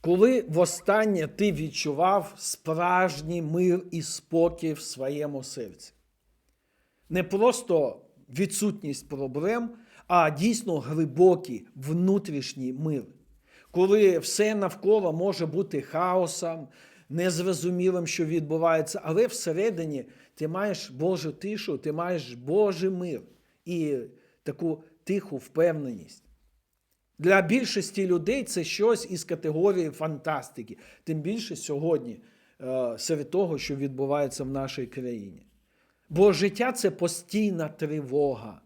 Коли востаннє ти відчував справжній мир і спокій в своєму серці? Не просто відсутність проблем, а дійсно глибокий внутрішній мир. Коли все навколо може бути хаосом, незрозумілим, що відбувається, але всередині ти маєш Божу тишу, ти маєш Божий мир і таку тиху впевненість. Для більшості людей це щось із категорії фантастики, тим більше сьогодні, е, серед того, що відбувається в нашій країні. Бо життя це постійна тривога.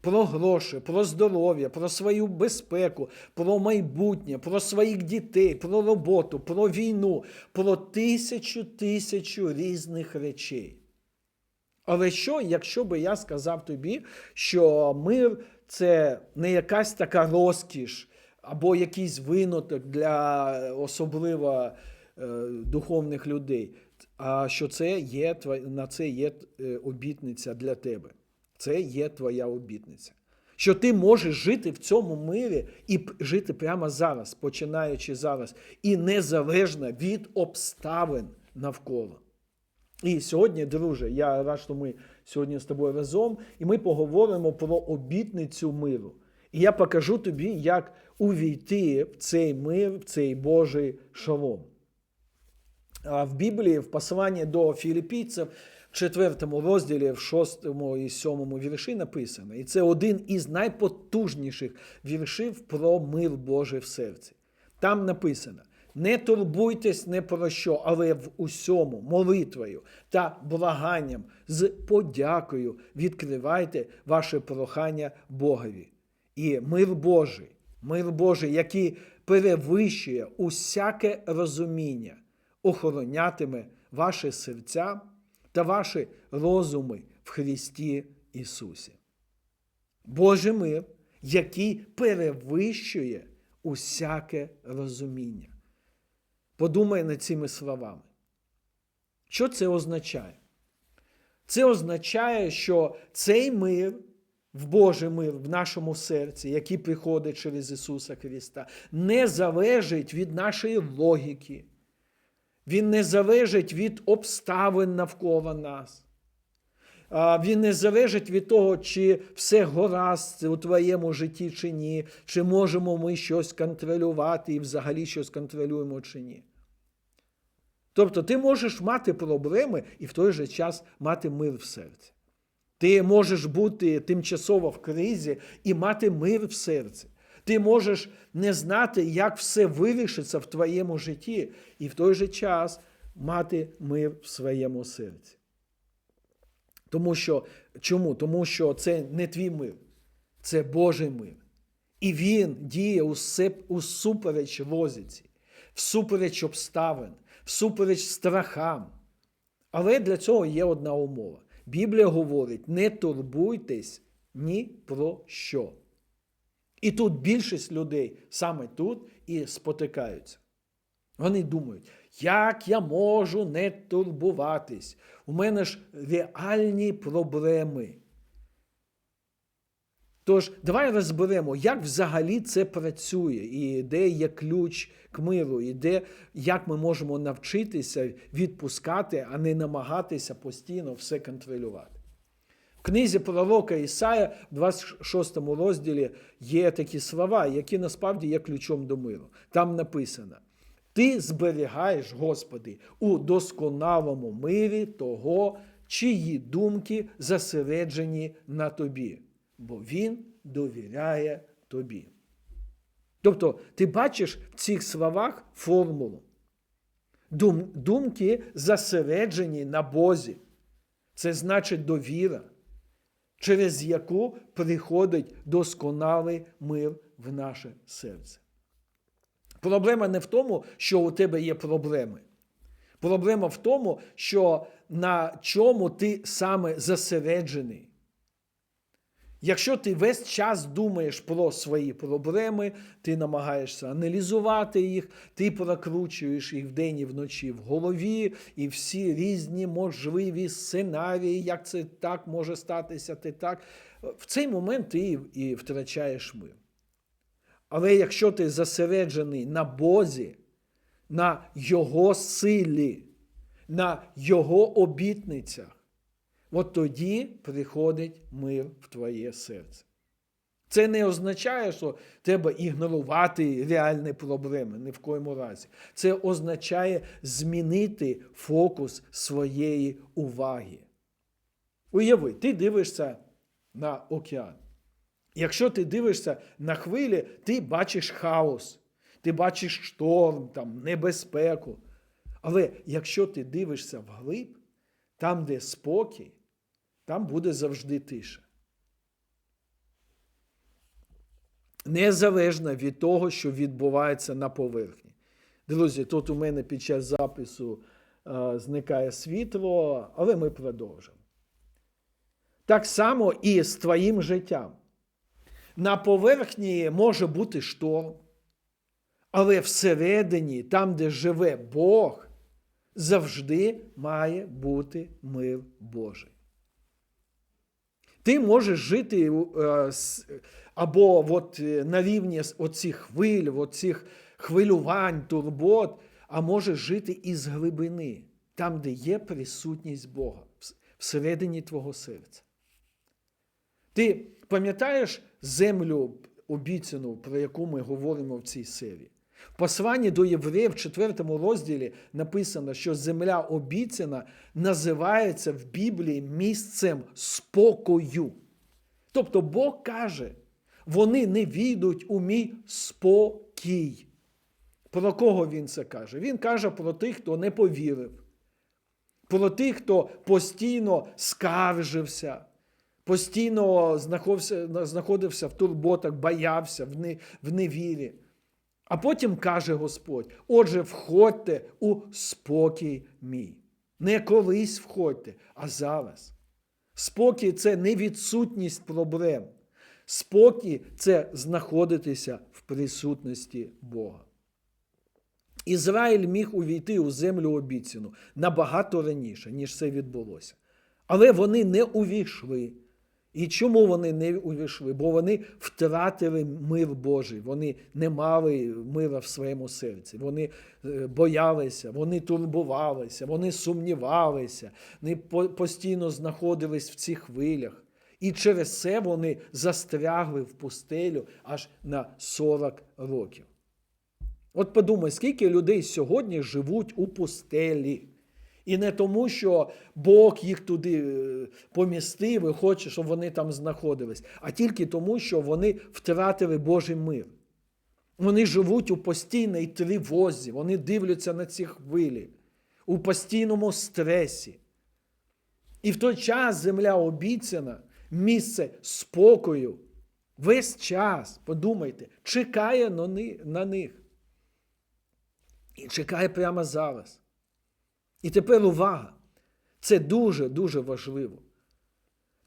Про гроші, про здоров'я, про свою безпеку, про майбутнє, про своїх дітей, про роботу, про війну, про тисячу тисячу різних речей. Але що, якщо би я сказав тобі, що мир це не якась така розкіш або якийсь виняток для особливо е, духовних людей, а що це є на це є е, обітниця для тебе. Це є твоя обітниця. Що ти можеш жити в цьому мирі і жити прямо зараз, починаючи зараз, і незалежно від обставин навколо. І сьогодні, друже, я рад, що ми сьогодні з тобою разом, і ми поговоримо про обітницю миру. І я покажу тобі, як увійти в цей мир, в цей Божий шалом. В Біблії, в посланні до філіппійців, в 4 розділі, в 6 і 7 вірші написано. І це один із найпотужніших віршів про мир Божий в серці. Там написано: не турбуйтесь не про що, але в усьому молитвою та благанням з подякою відкривайте ваше прохання Богові. І мир Божий, мир Божий, який перевищує усяке розуміння, охоронятиме ваші серця та ваші розуми в Христі Ісусі. Божий мир, який перевищує усяке розуміння. Подумай над цими словами. Що це означає? Це означає, що цей мир, в Божий мир в нашому серці, який приходить через Ісуса Христа, не залежить від нашої логіки. Він не залежить від обставин навколо нас. Він не залежить від того, чи все гаразд у твоєму житті чи ні, чи можемо ми щось контролювати і взагалі щось контролюємо чи ні. Тобто ти можеш мати проблеми і в той же час мати мир в серці. Ти можеш бути тимчасово в кризі і мати мир в серці. Ти можеш не знати, як все вирішиться в твоєму житті, і в той же час мати мир в своєму серці. Тому що чому? Тому що це не твій мир, це Божий мир. І він діє усупереч лозіці, всупереч обставин, всупереч страхам. Але для цього є одна умова. Біблія говорить: не турбуйтесь ні про що. І тут більшість людей саме тут і спотикаються. Вони думають, як я можу не турбуватись? У мене ж реальні проблеми. Тож, давай розберемо, як взагалі це працює, і де є ключ к миру, і де, як ми можемо навчитися відпускати, а не намагатися постійно все контролювати. В книзі пророка Ісая, в 26 розділі, є такі слова, які насправді є ключом до миру. Там написано: Ти зберігаєш, Господи, у досконалому мирі того, чиї думки зосереджені на тобі, бо Він довіряє тобі. Тобто, ти бачиш в цих словах формулу. Дум, думки зосереджені на Бозі. Це значить довіра, через яку приходить досконалий мир в наше серце. Проблема не в тому, що у тебе є проблеми. Проблема в тому, що на чому ти саме зосереджений. Якщо ти весь час думаєш про свої проблеми, ти намагаєшся аналізувати їх, ти прокручуєш їх вдень і вночі в голові, і всі різні можливі сценарії, як це так може статися, ти так. В цей момент ти і втрачаєш мир. Але якщо ти зосереджений на Бозі, на Його силі, на Його обітницях, от тоді приходить мир в твоє серце. Це не означає, що треба ігнорувати реальні проблеми ні в коєму разі. Це означає змінити фокус своєї уваги. Уяви, ти дивишся на океан. Якщо ти дивишся на хвилі, ти бачиш хаос, ти бачиш шторм, там, небезпеку. Але якщо ти дивишся вглиб, там, де спокій, там буде завжди тиша. Незалежно від того, що відбувається на поверхні. Друзі, тут у мене під час запису е, зникає світло, але ми продовжимо. Так само і з твоїм життям. На поверхні може бути шторм, але всередині, там, де живе Бог, завжди має бути мир Божий. Ти можеш жити е, або от, е, на рівні оцих хвиль, оцих хвилювань, турбот, а можеш жити із глибини, там, де є присутність Бога, всередині твого серця. Ти пам'ятаєш землю обіцяну, про яку ми говоримо в цій серії? В посланні до євреїв в 4 розділі написано, що земля обіцяна називається в Біблії місцем спокою. Тобто Бог каже, вони не війдуть у мій спокій. Про кого він це каже? Він каже про тих, хто не повірив, про тих, хто постійно скаржився, постійно знаходився, в турботах, боявся в невірі. А потім каже Господь: отже, входьте у спокій мій. Не колись входьте, а зараз. Спокій це не відсутність проблем. Спокій це знаходитися в присутності Бога. Ізраїль міг увійти у землю обіцяну набагато раніше, ніж це відбулося. Але вони не увійшли. І чому вони не увійшли? Бо вони втратили мир Божий, вони не мали мира в своєму серці, вони е, боялися, вони турбувалися, вони сумнівалися, вони постійно знаходились в цих хвилях. І через це вони застрягли в пустелю аж на 40 років. От подумай, скільки людей сьогодні живуть у пустелі. І не тому, що Бог їх туди е, помістив і хоче, щоб вони там знаходились, а тільки тому, що вони втратили Божий мир. Вони живуть у постійній тривозі, вони дивляться на ці хвилі, у постійному стресі. І в той час земля обіцяна, місце спокою, весь час, подумайте, чекає на них. І чекає прямо зараз. І тепер увага. Це дуже-дуже важливо.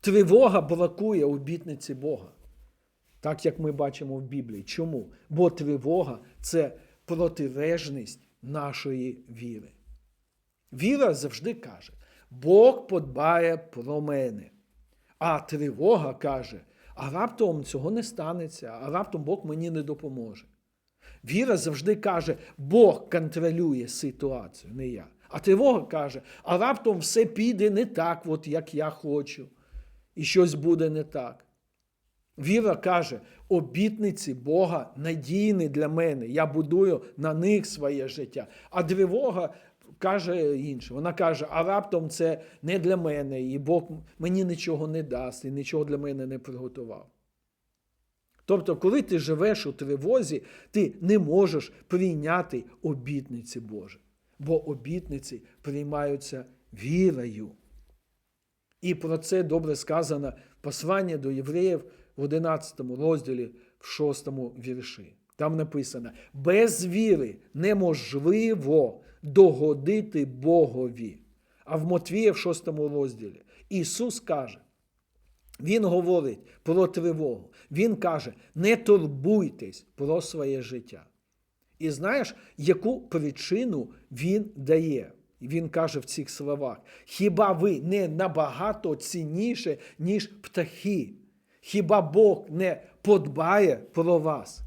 Тривога блокує обітниці Бога. Так як ми бачимо в Біблії. Чому? Бо тривога це протилежність нашої віри. Віра завжди каже: Бог подбає про мене. А тривога каже, а раптом цього не станеться, а раптом Бог мені не допоможе. Віра завжди каже, Бог контролює ситуацію, не я. А тривога каже, а раптом все піде не так, от як я хочу, і щось буде не так. Віра каже, обітниці Бога надійні для мене. Я будую на них своє життя. А тривога каже інше. Вона каже, а раптом це не для мене, і Бог мені нічого не дасть, і нічого для мене не приготував. Тобто, коли ти живеш у тривозі, ти не можеш прийняти обітниці Божі, бо обітниці приймаються вірою. І про це добре сказано послання до євреїв в 11 розділі, в 6 вірші. Там написано: без віри неможливо догодити Богові. А в Матвія в 6 розділі Ісус каже, він говорить про тривогу. Він каже: не турбуйтесь про своє життя. І знаєш, яку причину він дає? Він каже в цих словах: хіба ви не набагато цінніше, ніж птахи? Хіба Бог не подбає про вас?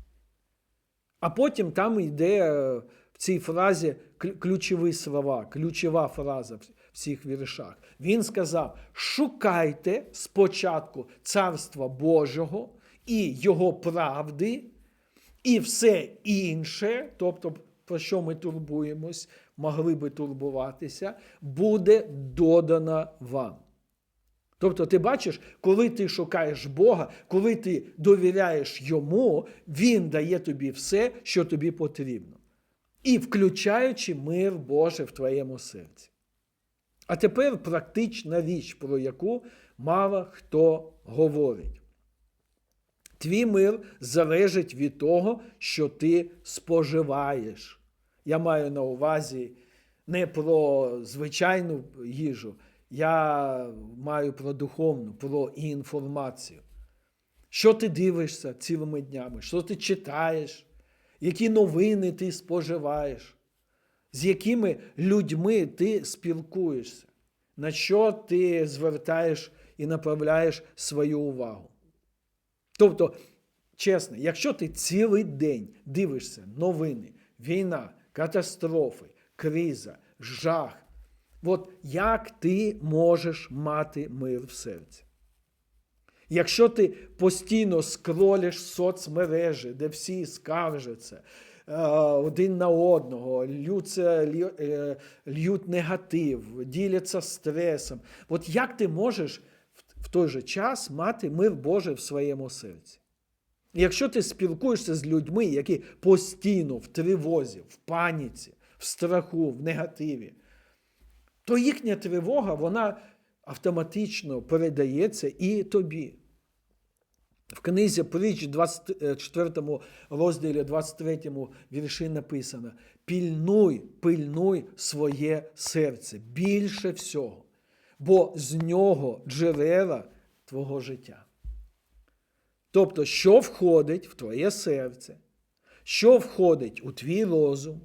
А потім там йде е, в цій фразі ключові слова, ключова фраза в всіх віршах. Він сказав: шукайте спочатку Царства Божого і Його правди, і все інше, тобто про що ми турбуємось, могли би турбуватися, буде додано вам. Тобто, ти бачиш, коли ти шукаєш Бога, коли ти довіряєш Йому, Він дає тобі все, що тобі потрібно. І включаючи мир Божий в твоєму серці. А тепер практична річ, про яку мало хто говорить. Твій мир залежить від того, що ти споживаєш. Я маю на увазі не про звичайну їжу, я маю про духовну, про інформацію. Що ти дивишся цілими днями, що ти читаєш, які новини ти споживаєш, з якими людьми ти спілкуєшся, на що ти звертаєш і направляєш свою увагу. Тобто, чесно, якщо ти цілий день дивишся новини, війна, катастрофи, криза, жах, от як ти можеш мати мир в серці? Якщо ти постійно скролиш соцмережі, де всі скаржаться е, один на одного, льються, лю- е, льють негатив, діляться стресом, от як ти можеш в- той же час мати мир Божий в своєму серці? Якщо ти спілкуєшся з людьми, які постійно в тривозі, в паніці, в страху, в негативі, то їхня тривога вона автоматично передається і тобі. В книзі притч, 24 розділі, 23 вірші написано: пільнуй, пильнуй своє серце більше всього, бо з нього джерела твого життя. Тобто, що входить в твоє серце, що входить у твій розум,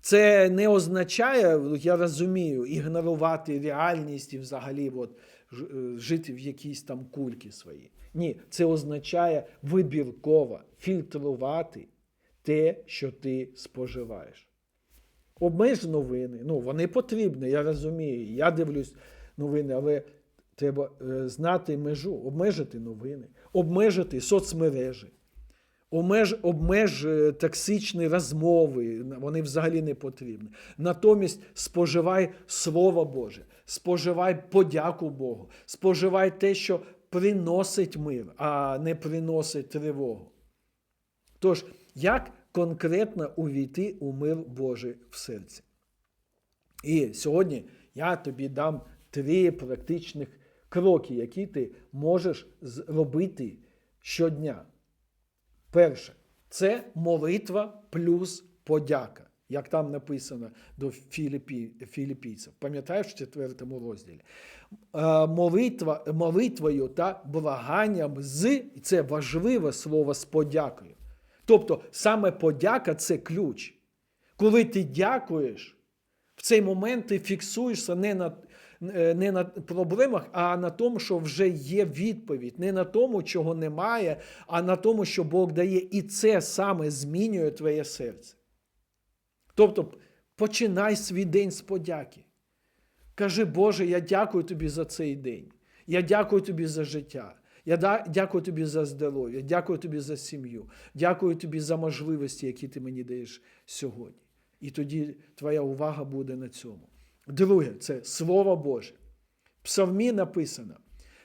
це не означає, я розумію, ігнорувати реальність і взагалі от, е, жити в якійсь там кульки своїй. Ні, це означає вибірково фільтрувати те, що ти споживаєш. Обмеж новини. Ну, вони потрібні, я розумію. Я дивлюсь новини, але треба е, знати межу, обмежити новини, обмежити соцмережі. Обмеж, обмеж е, токсичні розмови, вони взагалі не потрібні. Натомість споживай Слово Боже, споживай подяку Богу, споживай те, що приносить мир, а не приносить тривогу. Тож, як конкретно увійти у мир Божий в серці? І сьогодні я тобі дам три практичних кроки, які ти можеш зробити щодня. Перше, це молитва плюс подяка, як там написано до Філіпі, філіпійців. Пам'ятаєш в четвертому розділі? Е, Молитва, молитвою та благанням з, і це важливе слово з подякою. Тобто саме подяка це ключ. Коли ти дякуєш, в цей момент ти фіксуєшся не на, е, не на проблемах, а на тому, що вже є відповідь. Не на тому, чого немає, а на тому, що Бог дає. І це саме змінює твоє серце. Тобто, починай свій день з подяки. Кажи, Боже, я дякую тобі за цей день. Я дякую тобі за життя. Я дякую тобі за здоров'я, дякую тобі за сім'ю, дякую тобі за можливості, які ти мені даєш сьогодні. І тоді твоя увага буде на цьому. Друге, це Слово Боже. В псалмі написано: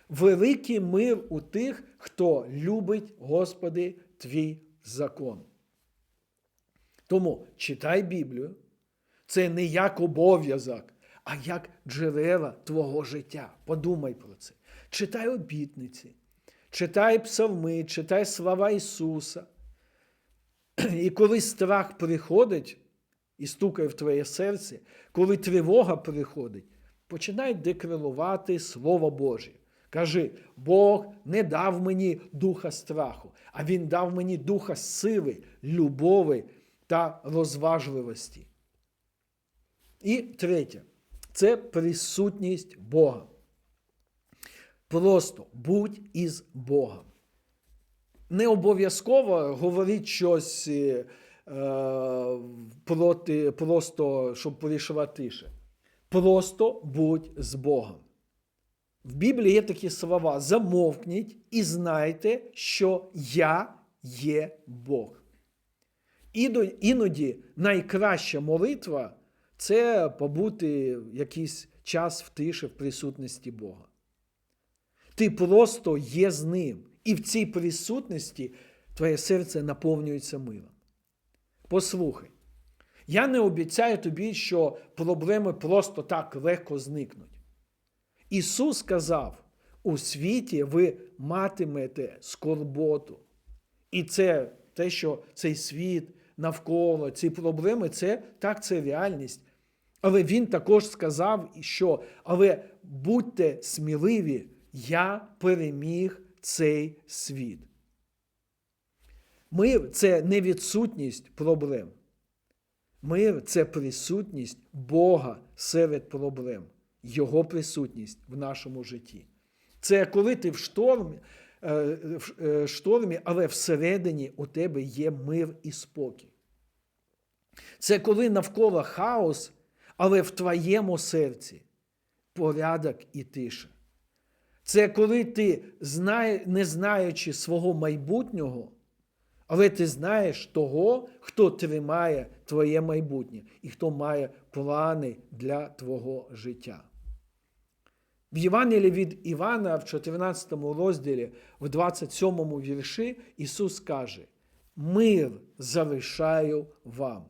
великий мир у тих, хто любить, Господи, твій закон. Тому читай Біблію, це не як обов'язок, а як джерела твого життя. Подумай про це. Читай обітниці, читай псалми, читай слова Ісуса. І коли страх приходить і стукає в твоє серце, коли тривога приходить, починай декрилувати Слово Боже. Кажи, Бог не дав мені духа страху, а Він дав мені духа сили, любові та розважливості. І третє це присутність Бога. Просто будь із Богом. Не обов'язково говорити щось е, е, проти, просто, щоб порішувати тише. Просто будь з Богом. В Біблії є такі слова: замовкніть і знайте, що я є Бог. Іноді найкраща молитва це побути якийсь час в тиші в присутності Бога. Ти просто є з ним, і в цій присутності твоє серце наповнюється миром. Послухай, я не обіцяю тобі, що проблеми просто так легко зникнуть. Ісус сказав: у світі ви матимете скорботу. І це те, що цей світ навколо, ці проблеми, це так, це реальність. Але Він також сказав, що але будьте сміливі, я переміг цей світ. Мир це не відсутність проблем. Мир це присутність Бога серед проблем, Його присутність в нашому житті. Це коли ти в штормі, е, в е, штормі, але всередині у тебе є мир і спокій. Це коли навколо хаос, але в твоєму серці порядок і тиша. Це коли ти, не знаючи свого майбутнього, але ти знаєш того, хто тримає твоє майбутнє і хто має плани для твого життя. В Євангелії від Івана, в 14 розділі, в 27 вірші, Ісус каже: Мир залишаю вам,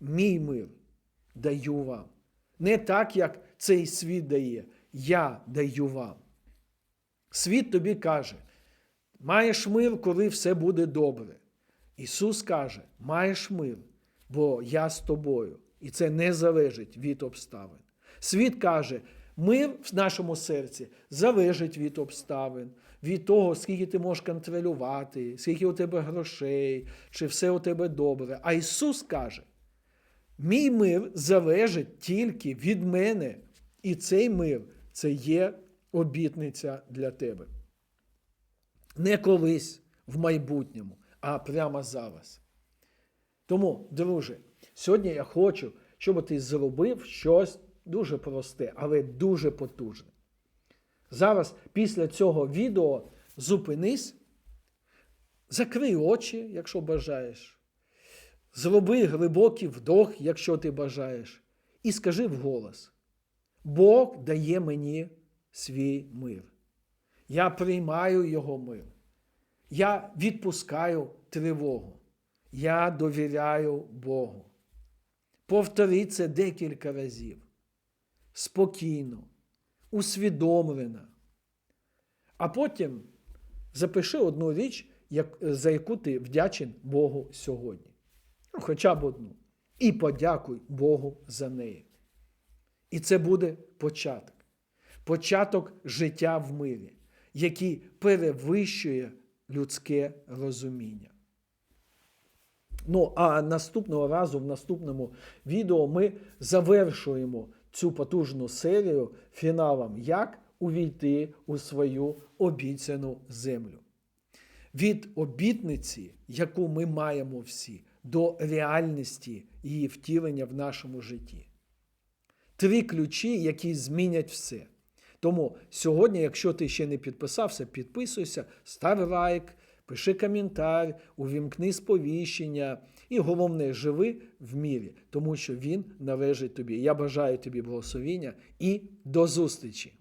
мій мир даю вам. Не так, як цей світ дає, я даю вам. Світ тобі каже, маєш мир, коли все буде добре. Ісус каже, маєш мир, бо я з тобою. І це не залежить від обставин. Світ каже, мир в нашому серці залежить від обставин, від того, скільки ти можеш контролювати, скільки у тебе грошей, чи все у тебе добре. А Ісус каже, мій мир залежить тільки від мене. І цей мир це є обітниця для тебе. Не колись в майбутньому, а прямо зараз. Тому, друже, сьогодні я хочу, щоб ти зробив щось дуже просте, але дуже потужне. Зараз, після цього відео, зупинись, закрий очі, якщо бажаєш. Зроби глибокий вдох, якщо ти бажаєш, і скажи вголос: Бог дає мені свій мир. Я приймаю Його мир. Я відпускаю тривогу. Я довіряю Богу. Повтори це декілька разів. Спокійно, усвідомлено. А потім запиши одну річ, за яку ти вдячен Богу сьогодні. Ну, хоча б одну. І подякуй Богу за неї. І це буде початок. Початок життя в мирі, який перевищує людське розуміння. Ну, а наступного разу, в наступному відео, ми завершуємо цю потужну серію фіналом, як увійти у свою обіцяну землю. Від обітниці, яку ми маємо всі, до реальності її втілення в нашому житті. Три ключі, які змінять все. Тому сьогодні, якщо ти ще не підписався, підписуйся, став лайк, пиши коментар, увімкни сповіщення. І головне, живи в мірі, тому що він належить тобі. Я бажаю тобі благословіння і до зустрічі!